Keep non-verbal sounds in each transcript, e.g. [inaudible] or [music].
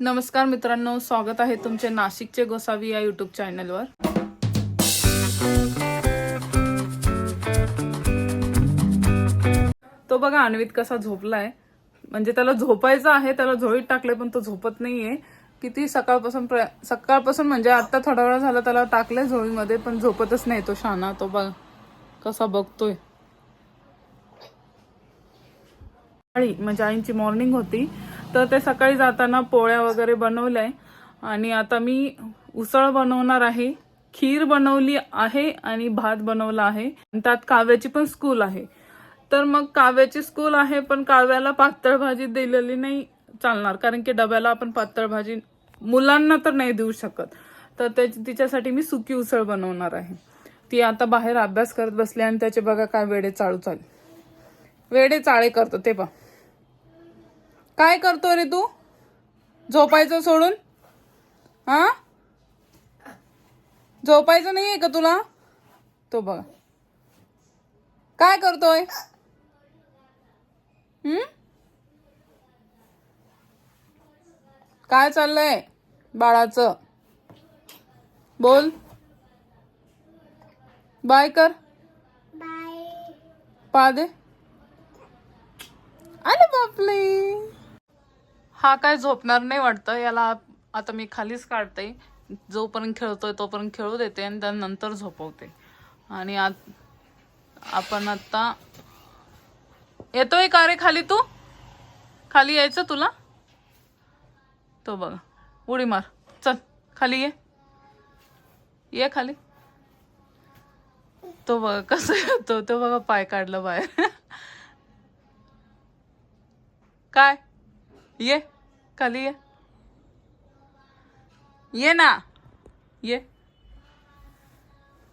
नमस्कार मित्रांनो स्वागत आहे तुमचे नाशिकचे गोसावी या युट्यूब चॅनलवर तो बघा अन्वित कसा झोपलाय. म्हणजे त्याला झोपायचं आहे त्याला झोळीत टाकले पण तो झोपत नाहीये. किती सकाळपासून प्र- सकाळपासून म्हणजे आता थोडा वेळ झाला त्याला टाकलंय झोळीमध्ये पण झोपतच नाही तो शाना. तो बघ कसा बघतोय. म्हणजे आईंची मॉर्निंग होती. तर ते सकाळी जाताना पोळ्या वगैरे बनवल्या. आणि आता मी उसळ बनवणार आहे खीर बनवली आहे आणि भात बनवला आहे. आणि त्यात काव्याची पण स्कूल आहे. तर मग काव्याची स्कूल आहे पण काव्याला पातळ भाजी दिलेली नाही चालणार. कारण की डब्याला आपण पातळ भाजी मुलांना तर नाही देऊ शकत. तर त्याची तिच्यासाठी मी सुकी उसळ बनवणार आहे. ती आता बाहेर अभ्यास करत बसली आणि त्याचे बघा काय वेडे चाळू चालू वेडे चाळे करतो ते पहा. काय करतो रे तू? झोपायचं सोडून? हा? झोपायचं नाहीये का तुला? तो बघा. काय करतोय? हम्म? काय चाललंय बाळाचं? बोल. बाय कर. पा दे. अरे बापले हा काय झोपणार नाही वाटतं. याला आता मी खालीच काढते. जोपर्यंत खेळतोय तोपर्यंत खेळू देते आणि त्यानंतर झोपवते. आणि आत आपण आता येतोय का रे खाली तू? खाली यायचं तुला? तो बघा. उडी मार. चल खाली ये. ये खाली. तो बघा कसं येतो. तो बघा पाय काढला बाहेर. [laughs] काय? ये खाली ये. ये ना. ये.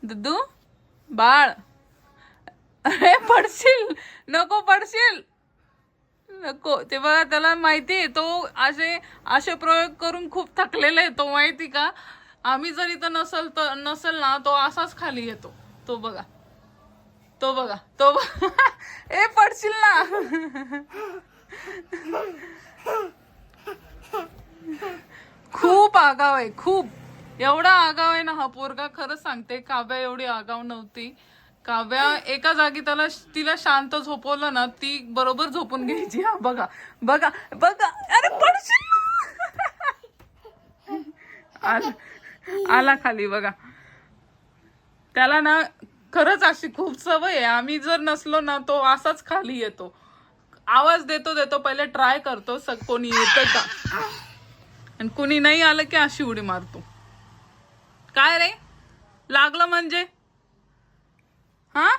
दुदू बाळ. अरे पडशील. नको पडशील. नको. ते बघा त्याला माहिती आहे तो असे असे प्रयोग करून खूप थकलेला आहे तो माहिती का? आम्ही जर इथं नसल तर नसेल ना तो असाच खाली येतो. तो बघा. तो बघा. तो बघा. [laughs] ए पडशील ना. [laughs] खूप आगाव आहे खूप. एवढा आगाव आहे ना हा पोरगा खरंच सांगते काव्या एवढी आगाव नव्हती. काव्या एका जागी त्याला तिला शांत झोपवलं ना ती बरोबर झोपून घ्यायची. हा बघा बघा बघा. अरे पडशील आला आला खाली बघा. त्याला ना खरंच अशी खूप सवय आहे. आम्ही जर नसलो ना तो असाच खाली येतो. आवाज देतो देतो पहिले ट्राय करतो सग कोणी येतं का? आणि कुणी नाही आलं की अशी उडी मारतो. काय रे? लागलं म्हणजे? हा?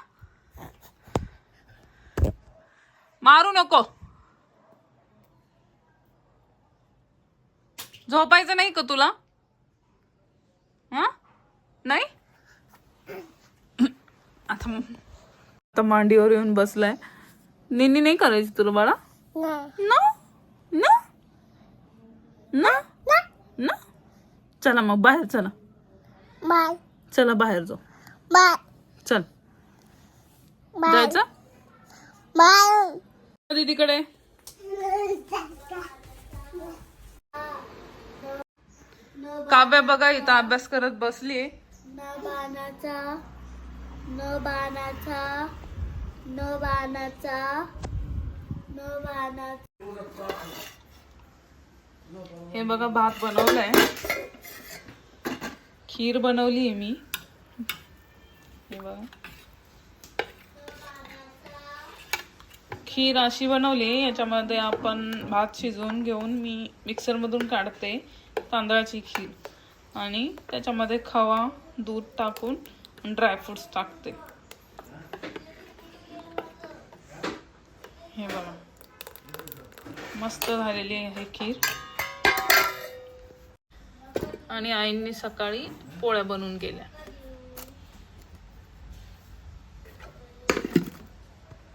मारू नको. झोपायचं नाही का तुला? हा? नाही? आता आता मांडीवर येऊन बसलाय. निनी नाही करायची तुला बाळा ना। ना? ना? ना? चला मग बाहेर चला। बाय। चला बाहेर जाऊ बाय। चल। जायचं? बाय। दीदीकडे। काव्या बघा इथं अभ्यास करत बसली न बाणाचा न बाणाचा न बाणाचा न बाणाचा हे बघा भात बनवलाय. खीर बनवली आहे मी. हे बघा. खीर अशी बनवली याच्यामध्ये आपण भात शिजवून घेऊन मी मिक्सरमधून काढते तांदळाची खीर. आणि त्याच्यामध्ये खवा दूध टाकून ड्रायफ्रूट्स टाकते. हे बघा. मस्त झालेली आहे खीर. आणि आईंनी सकाळी पोळ्या बनवून गेल्या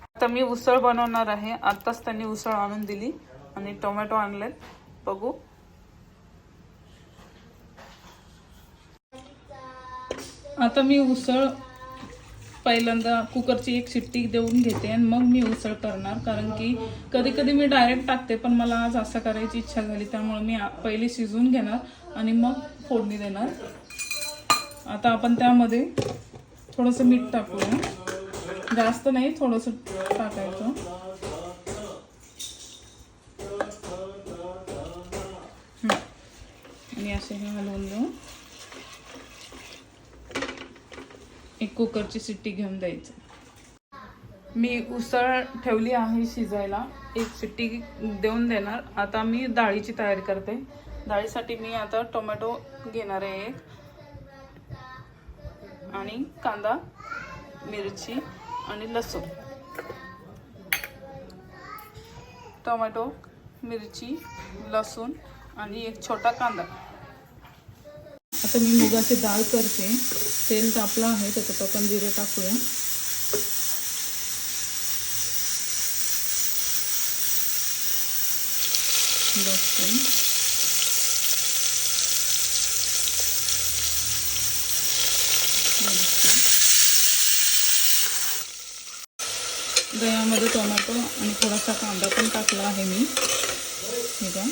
आता मी उसळ बनवणार आहे. आताच त्यांनी उसळ आणून दिली आणि टोमॅटो आणलेत. बघू. आता मी उसळ पहिल्यांदा कुकरची एक शिट्टी देऊन घेते आणि मग मी उसळ करणार. कारण की कधी कधी मी डायरेक्ट टाकते पण मला आज असं करायची इच्छा झाली त्यामुळे मी आ- पहिली शिजवून घेणार आणि मग फोडणी देणार. आता आपण त्यामध्ये थोडंसं मीठ टाकूया. जास्त नाही थोडंसं टाकायचं. आणि असे हे हलवून देऊ. एक कुकरची शिट्टी घेऊन द्यायचं. मी उसळ ठेवली आहे शिजायला. एक शिट्टी देऊन देणार. आता मी डाळीची तयारी करते. डाळीसाठी मी आता टोमॅटो घेणार आहे एक. आणि कांदा मिरची आणि लसूण. टोमॅटो मिरची लसूण आणि एक छोटा कांदा. आता मी मुगाची डाळ करते. तेल तापलं आहे त्याच्यात आपण जिरे टाकूया. लसूण. दह्यामध्ये टोमॅटो आणि थोडासा कांदा पण टाकला आहे मी. ठीक आहे.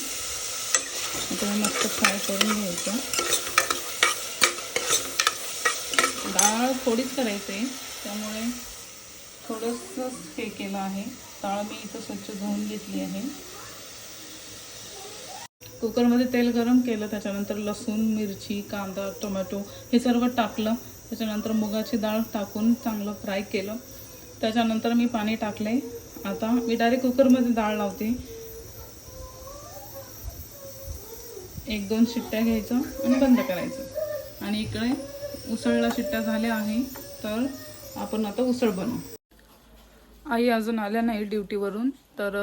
आता मस्त फ्राय करून घ्यायचं. डाळ थोडीच करायची आहे त्यामुळे थोडंसं हे केलं आहे. डाळ मी इथं स्वच्छ धुवून घेतली आहे. कुकरमध्ये तेल गरम केलं त्याच्यानंतर लसूण मिरची कांदा टोमॅटो हे सर्व टाकलं. त्याच्यानंतर मुगाची डाळ टाकून चांगलं फ्राय केलं. त्याच्यानंतर मी पाणी टाकले आता मी डायरेक्ट कुकरमध्ये डाळ लावते. एक दोन शिट्ट्या घ्यायचं आणि बंद करायचं. आणि इकडे उसळला शिट्ट्या झाल्या आहे तर आपण आता उसळ बनवू. आई अजून आल्या नाही ड्युटीवरून तर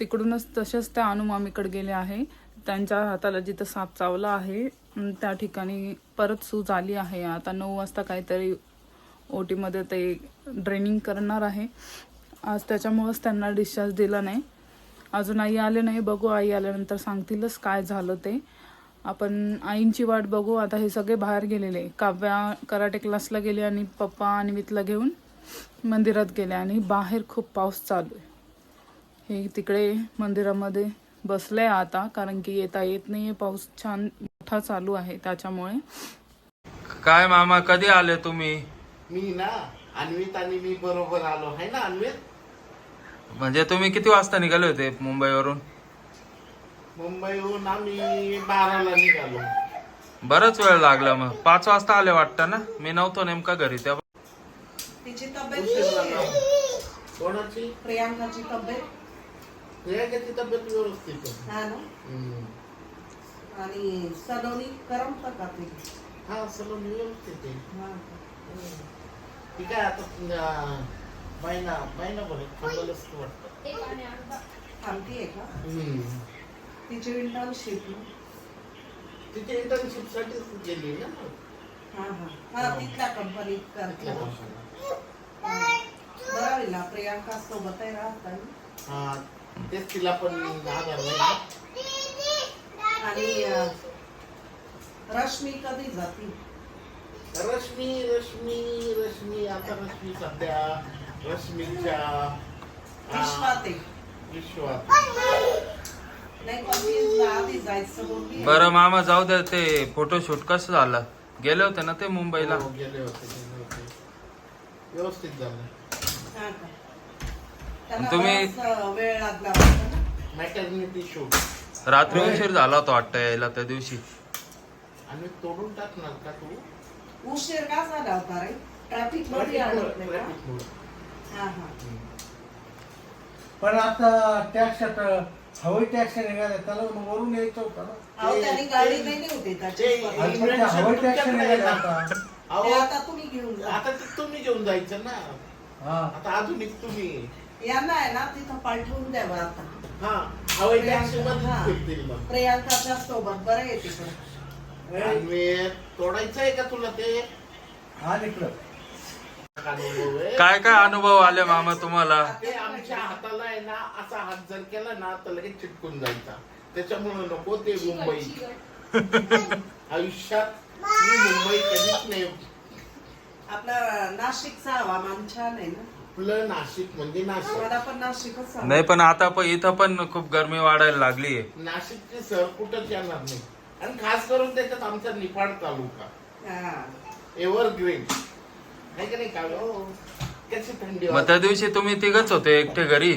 तिकडूनच तसेच त्या अनुमामीकडे गेले आहे. त्यांच्या हाताला जिथं साप चावला आहे त्या ठिकाणी परत सूज आली आहे. आता नऊ वाजता काहीतरी ओटीमध्ये ते ड्रेनिंग करणार आहे. आज त्याच्यामुळंच त्यांना डिस्चार्ज दिला नाही. अजून आई आले नाही. बघू आई आल्यानंतर सांगतीलच काय झालं ते. आपण आईंची वाट बघू. आता हे सगळे बाहेर गेलेले. काव्या कराटे क्लासला गेले आणि पप्पा आणि मितला घेऊन मंदिरात गेले आणि बाहेर खूप पाऊस चालू आहे. हे तिकडे मंदिरामध्ये बसले आता कारण की येता येत नाहीये. पाऊस छान मोठा चालू आहे त्याच्यामुळे. काय मामा कधी आले तुम्ही? मी ना अन्वित आणि मी बरोबर आलो. आहे ना अन्वित? म्हणजे तुम्ही किती वाजता निघाले होते मुंबईवरून? मुंबईहून आम्ही बाराला निघालो. बराच वेळ लागला मग. पाच वाजता आले वाटतं ना? मी नव्हतो नेमका घरी तेव्हा तिची तब्येत? कोणाची? प्रियांकाची तब्येत? प्रियांकाची तब्येत व्यवस्थित आहे. हा ना? हम्म. आणि सलोनी करमत का ती हा सर्व व्यवस्थित आहे. हा. ती काय आता अं, महिना महिना बरं थांबलंच वाटतं. थांबतीये का? हम्म. तिची इंटर्नशिप तिथे इंटर्नशिप साठीच गेली ना? हा हा. हा तिथल्या कंपनीत करते. तिथल्या कंपनीला. बरावीला प्रियांका सोबत आहे राहता हा तेच तिला पण आधार नाही आणि रश्मी कधी जाती? रश्मी रश्मी रश्मी आता रश्मी सध्या रश्मीच्या विश्वात आहे. विश्वात. बरं मामा जाऊ दे ते फोटोशूट कसं झालं? गेले होते ना ते मुंबईला? हो, गेले होते गेले होते. व्यवस्थित झालं. हा का? त्यांना तुम्ही- बराच, अं, वेळ लागला वाटतं ना? मॅटर्निटी शूट रात्री उशीर झाला होता वाटतं यायला त्या दिवशी. आणि तोडून टाकणार का तू? उशीर का झाला होता रे? ट्रॅफिकमध्ये अडकले का? ट्रॅफिकमुळे. हा हा. पण आता टॅक्स हवाई टॅक्स निघाले त्याला मग वरून यायचं होतं ना. अहो त्यांनी गाडी नाही ते आणि पण त्या हवाई टॅक्स निघाले. आता. ते अहो, आता तुम्ही घेऊन जा. आता ते तुम्ही घेऊन जायचं ना. हा. आता आधुनिक तुम्ही. यांना आहे ना तिथं पाठवून द्यावं आता. हा हवाई टॅक्सी हा. मध्ये फिरतील मग. प्रियांकाच्या सोबत बरं आहे तिकडे. तोडायचं आहे का तुला ते? हा आहे. काय काय अनुभव आले मामा तुम्हाला? ते आमच्या हाताला आहे ना असा हात जर केला ना तर लगेच चिटकून जायचा. त्याच्यामुळे नको ते मुंबई. आयुष्यात मी मुंबई कधीच नाही. आपला नाशिकचं हवामान छान आहे ना? आपलं नाशिक म्हणजे नाशिक. मला पण नाशिकच आवडतं. नाही पण आता पण इथं पण खूप गरमी वाढायला लागली. आहे नाशिकची सर कुठंच येणार नाही. आणि खास करून त्याच्यात आमचा निफाड तालुका. हा. एव्हर ग्रीन आहे का नाही का हो कशी थंडी मग वाजते? त्या दिवशी तुम्ही तिघच होते एकटे घरी.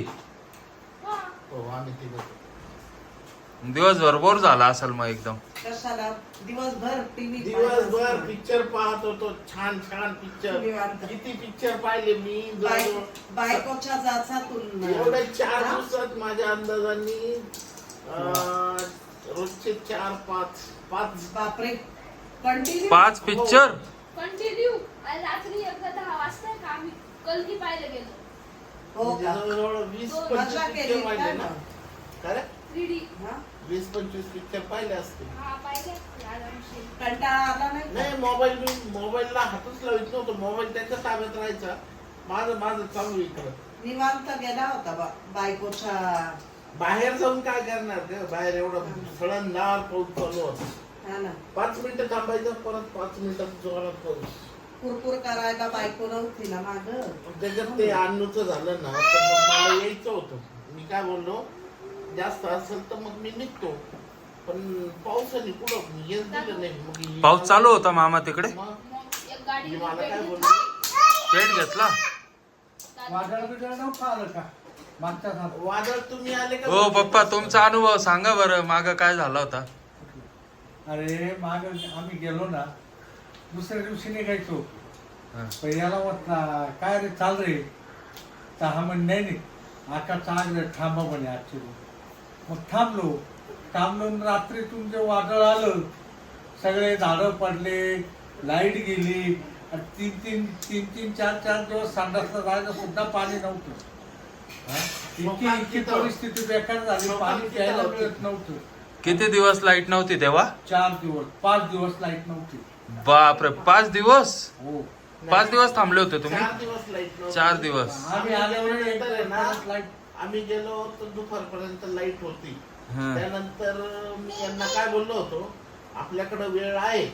हो आम्ही तिघं दिवसभर बोर झाला असेल मग एकदम. कशाला? दिवसभर टीव्ही दिवसभर पिक्चर पाहत होतो. छान छान पिक्चर. किती पिक्चर पाहिले मी? जवळजवळ बायकोच्या जाचातून. एवढ्या चार हा? दिवसात माझ्या अंदाजाने अं, रोजचे चार पाच पाच बापरे. कंटिन्यू पाच पिक्चर कंटिन्यू रात्री एकदा दहा वाजता का? आम्ही कलगी पाहायला गेलो. हो म्हणजे का? जवळजवळ वीस पंचवीस केली पाहिले का ना. मग? काय रे? Three D. हा? वीस पंचवीस पिक्चर पाहिले असते हा पाहिले. आरामशीर. कंटाळा आला नाही का? नाही मोबाईल मी मोबाईलला हातच लावित नव्हतो. मोबाईल त्याच्या ताब्यात राहायचा. माझं माझं चालू इकडं. निवांत गेला होता बा बायकोच्या बाहेर जाऊन काय करणार ते? बाहेर एवढं सळंगार पाऊस चालू होता. हा ना. पाच मिनिटं थांबायचं परत पाच मिनिटात जोरात पाऊस. कुरकुर करायला बायको नव्हती ना माग. त्याच्यात ते अन्नूचं झालं ना तर मग मला यायचं होतं. मी काय बोललो जास्त असेल तर मग मी निघतो. पण पावसाने कुठं येत दिलं नाही. मग ही- पाऊस चालू होता मामा तिकडे? मग मग एक गाडी ही मला काय. बोलली? पेट घेतला? वादळ बिदळ नव्हतं आलं का? मागच्या साल वादळ तुम्ही आले का हो पप्पा तुमचा अनुभव सांगा बरं माग काय झाला होता? अरे माग आम्ही गेलो ना दुसऱ्या दिवशी निघायचो. हा. पण याला म्हटला काय रे चाल रे. तर हा म्हण नाही नाही. आका चाल रे थांबा म्हणे आजची मग थांबलो. थांबलो आणि रात्रीतून जे वादळ आलं सगळे झाडं पडले लाइट गेली. आणि तीन तीन तीन तीन चार चार दिवस संडासला जायचं सुद्धा पाणी नव्हतं. हा? इतकी इतकी तर- परिस्थिती बेकार झाली. पाणी प्यायला. मिळत नव्हतं. किती दिवस लाइट नव्हती तेव्हा? चार दिवस पाच दिवस लाइट नव्हती. बापरे पाच दिवस? हो. पाच दिवस थांबले होते तुम्ही? चार दिवस आम्ही आल्यावर ना, लाइट आम्ही गेलो तर दुपारपर्यंत लाइट होती. त्यानंतर मी यांना काय बोललो होतो? आपल्याकडे वेळ आहे.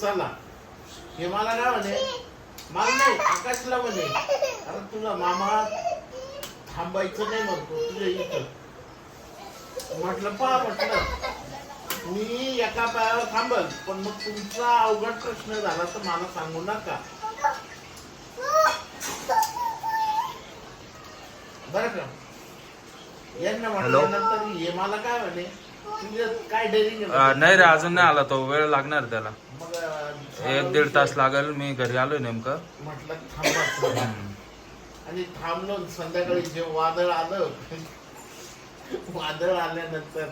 चला. हे मला काय म्हणे? मला नाही आकाशला म्हणे. अरे तुला मामा थांबायचं नाही म्हणतो तुझ्या इथं. म्हटलं पहा म्हटलं. मी एका पायावर थांबल पण मग तुमचा अवघड प्रश्न झाला तर मला सांगू नका. बरं का? यांना हॅलो? म्हटल्यानंतर हे मला काय म्हणे? तुझं काय डेअरिंग अं, नाही रे अजून नाही आला तो वेळ लागणार त्याला. मग अं, एक दीड तास लागेल मी घरी आलोय नेमकं. म्हटलं थांबा थोडा. आणि थांबलो संध्याकाळी जे वादळ आलं वादळ आल्यानंतर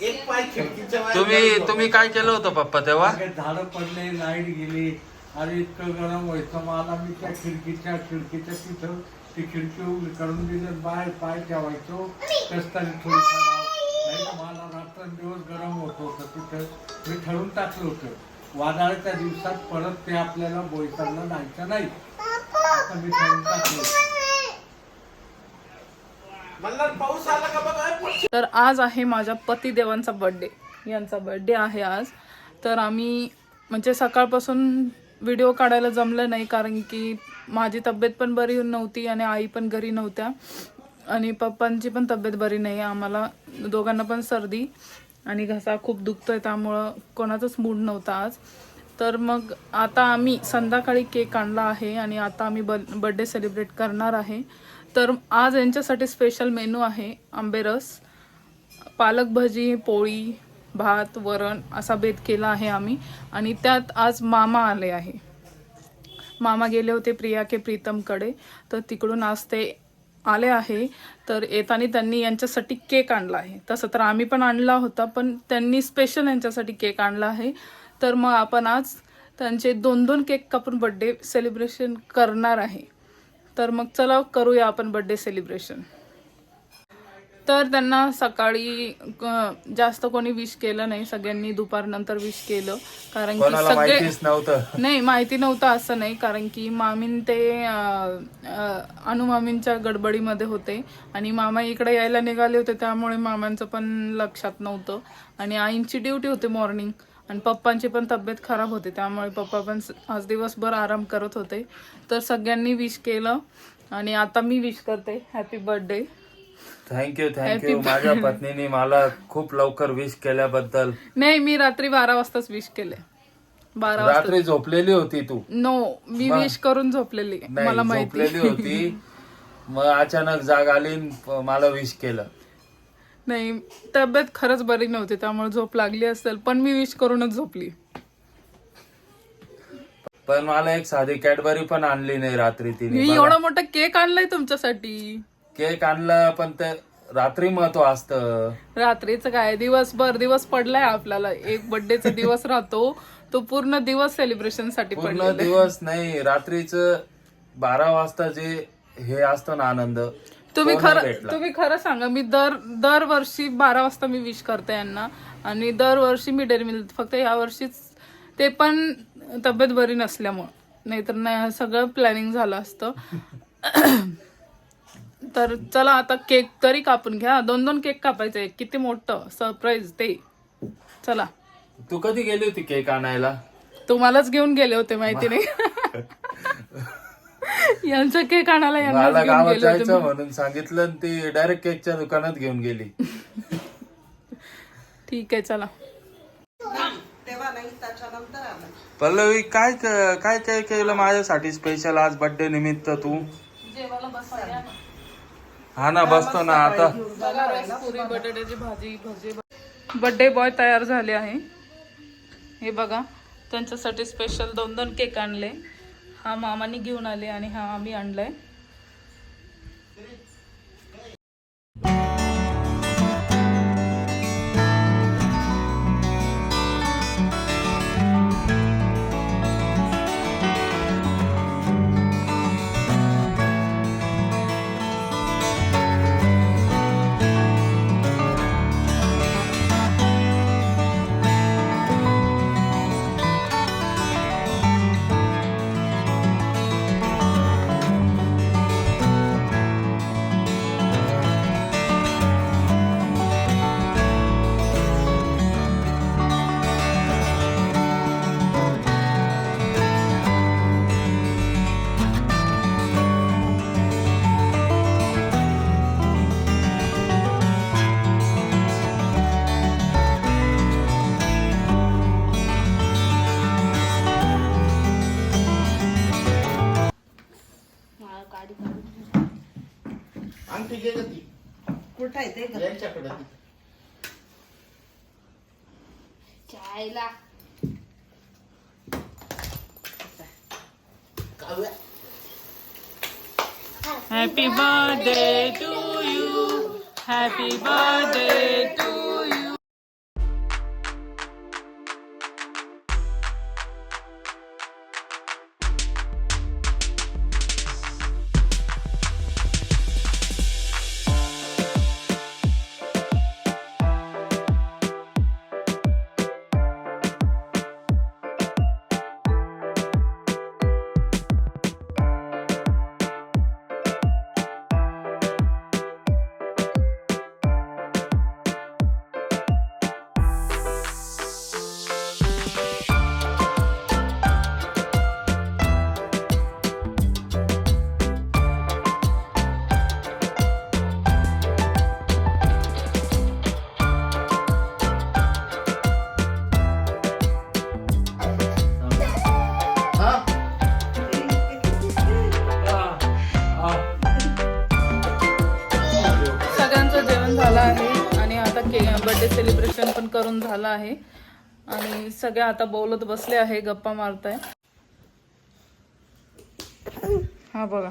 एक पाय खिडकीच्या बाहेर तुम्ही तुम्ही काय केलं होतं पप्पा तेव्हा? मागे झाडं पडले लाइट गेली. अरे इतकं गरम व्हायचं मला मी त्या खिडकीच्या खिडकीच्या तिथं ती खिडकी उभी करून दिली आणि बाहेर पाय ठेवायचो. कस तरी थोडी नाही तर मला रात्रंदिवस गरम होत होतं तिथं. मी ठरवून टाकलं होतं. वादळाच्या दिवसात परत ते आपल्याला बोईसरला जायचं नाही. असं मी ठरवून टाकलं. होतं. मला पाऊस आला का बघा हे तर आज आहे माझ्या पतिदेवांचा बर्थडे यांचा बर्थडे आहे आज. तर आम्ही म्हणजे सकाळपासून व्हिडिओ काढायला जमलं नाही कारण की माझी तब्येत पण बरी नव्हती आणि आई पण घरी नव्हत्या. आणि पप्पांची पण तब्येत बरी नाही आम्हाला दोघांना पण सर्दी आणि घसा खूप दुखतोय त्यामुळं कोणाचाच मूड नव्हता आज. तर मग आता आम्ही संध्याकाळी केक आणला आहे आणि आता आम्ही ब बड्डे सेलिब्रेट करणार आहे. तर आज यांच्यासाठी स्पेशल मेनू आहे आंबेरस पालक भजी पोळी भात वरण असा बेत केला आहे आम्ही. आणि त्यात आज मामा आले आहे. मामा गेले होते प्रिया के प्रीतमकडे. तर तिकडून आज ते आले आहे. तर येताना त्यांनी यांच्यासाठी केक आणला आहे. तसं तर आम्ही पण आणला होता पण त्यांनी स्पेशल यांच्यासाठी केक आणला आहे. तर मग आपण आज त्यांचे दोन दोन केक कापून बड्डे सेलिब्रेशन करणार आहे. तर मग चला करूया आपण बड्डे सेलिब्रेशन तर त्यांना सकाळी जास्त कोणी विश केलं नाही. सगळ्यांनी दुपारनंतर विश केलं. कारण की सगळे नाही माहिती नव्हतं असं नाही. कारण की मामीन ते अनुमामींच्या गडबडीमध्ये होते. आणि मामा इकडे यायला निघाले होते. त्यामुळे मामांचं पण लक्षात नव्हतं. आणि आईंची ड्युटी होती मॉर्निंग आणि पप्पांची पण तब्येत खराब होती त्यामुळे पप्पा पण आज दिवसभर आराम करत होते. तर सगळ्यांनी विश केलं आणि आता मी विश करते. Happy birthday thank you thank you माझ्या पत्नीने मला खूप लवकर विश केल्याबद्दल. नाही मी रात्री बारा वाजताच विश केले. बारा वाजता. रात्री झोपलेली होती तू. नो मी विश करून झोपलेली. मला माहिती. झोपलेली होती. [laughs] मग अचानक जाग आली मला विश केलं. नाही तब्येत खरंच बरी नव्हती त्यामुळे झोप लागली असेल पण मी विश करूनच झोपली पण मला एक साधी कॅडबरी पण आणली नाही रात्री तिने मी. एवढा मोठा केक आणलाय तुमच्यासाठी केक आणला पण ते रात्री महत्त्व असतं रात्रीचं काय दिवसभर दिवस पडलाय आपल्याला एक बर्थडेचा दिवस राहतो तो पूर्ण दिवस सेलिब्रेशनसाठी पूर्ण पडलेला आहे. दिवस नाही रात्रीच बारा वाजता जे हे असतं ना आनंद तुम्ही तो नाही खरं भेटला. तुम्ही खरं सांगा मी दर दरवर्षी बारा वाजता मी विश करते यांना. आणि दरवर्षी मी डेअरी मिल्क फक्त या वर्षीच ते पण तब्येत बरी नसल्यामुळं. नाहीतर नाही सगळं प्लॅनिंग झालं असतं. [coughs] तर चला आता केक तरी कापून घ्या. दोन दोन केक कापायचे. किती मोठं? सरप्राईज ते. चला. तू कधी गेली होती केक आणायला? तुम्हालाच घेऊन गेले होते माहिती नाही. [laughs] [laughs] यांचा केक आणायला मला गावात जायचं म्हणून सांगितलं आणि ती डायरेक्ट केकच्या दुकानात घेऊन गेली. ठीक आहे चला. पल्लवी काय काय काय केलं माझ्यासाठी स्पेशल आज बर्थडे निमित्त तू? हा ना बसतो ना आता. बघा रसपुरी बटाट्याची भाजी भजी. बर्थडे बॉय तयार झाले आहे. हे बघा त्यांच्यासाठी स्पेशल दोन दोन केक आणले. हा मामाने घेऊन आले आणि हा आम्ही आणलाय. आहे कुठं आहे ते ग? यांच्याकडे ती चायला Kavya happy birthday to you happy birthday to जेवण झालं आहे. आणि सगळ्या आता बोलत बसले आहे गप्पा मारताय. हा बघा.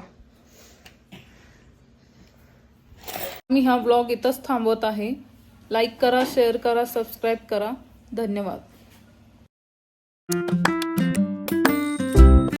मी हा ब्लॉग इथंच थांबवत आहे. लाईक करा शेअर करा सबस्क्राईब करा. धन्यवाद.